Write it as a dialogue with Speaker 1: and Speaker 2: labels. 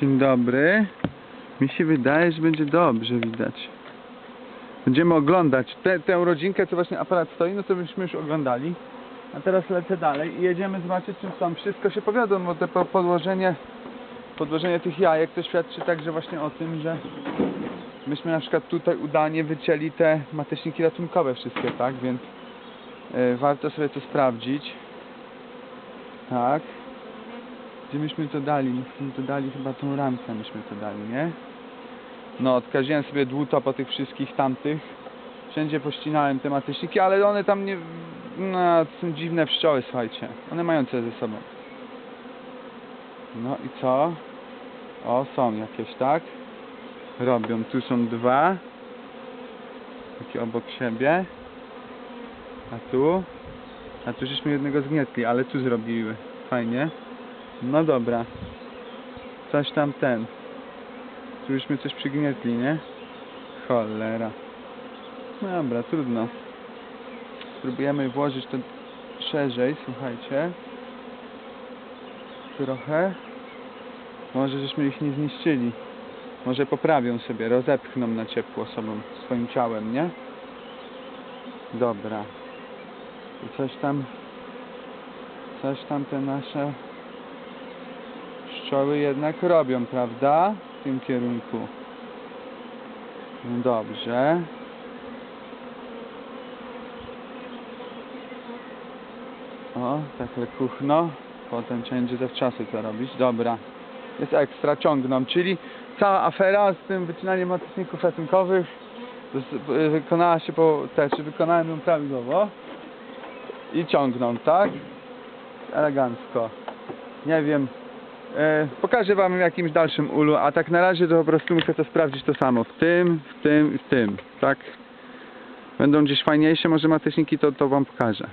Speaker 1: Dzień dobry. Mi się wydaje, że będzie dobrze widać. Będziemy oglądać tę tę rodzinkę, co właśnie aparat stoi, no to byśmy już oglądali. A teraz lecę dalej i jedziemy zobaczyć czym są. Wszystko się powiadomo, bo te po- podłożenie, podłożenie tych jajek to świadczy także właśnie o tym, że myśmy na przykład tutaj udanie wycięli te mateczniki ratunkowe wszystkie, tak? Więc e, warto sobie to sprawdzić. Tak. Gdzie myśmy to dali? Myśmy to dali chyba tą ramkę myśmy to dali, nie? No, odkaziłem sobie dłuto po tych wszystkich tamtych. Wszędzie pościnałem te mateczniki, ale one tam nie... No, są dziwne pszczoły, słuchajcie. One mają coś ze sobą. No i co? O, są jakieś, tak? Robią. Tu są dwa. Takie obok siebie. A tu? A tu żeśmy jednego zgnietli, ale tu zrobiły. Fajnie. No dobra. Coś tam ten. Tu żeśmy coś przygnietli, nie? Cholera. Dobra, trudno. Spróbujemy włożyć to szerzej, słuchajcie. Trochę. Może żeśmy ich nie zniszczyli. Może poprawią sobie, rozepchną na ciepło sobą, swoim ciałem, nie? Dobra. I coś tam, coś tam te nasze pszczoły jednak robią, prawda? W tym kierunku. No dobrze. O, tak lekuchno. Potem trzeba będzie zawczasu to robić. Dobra. Jest ekstra, ciągną, czyli cała afera z tym wycinaniem mateczników ratunkowych wykonała się po, też wykonałem ją prawidłowo i ciągną, tak? Elegancko. Nie wiem. E, pokażę wam jakimś dalszym ulu, a tak na razie to po prostu muszę to sprawdzić to samo. W tym, w tym i w tym, tak? Będą gdzieś fajniejsze może mateczniki, to, to wam pokażę.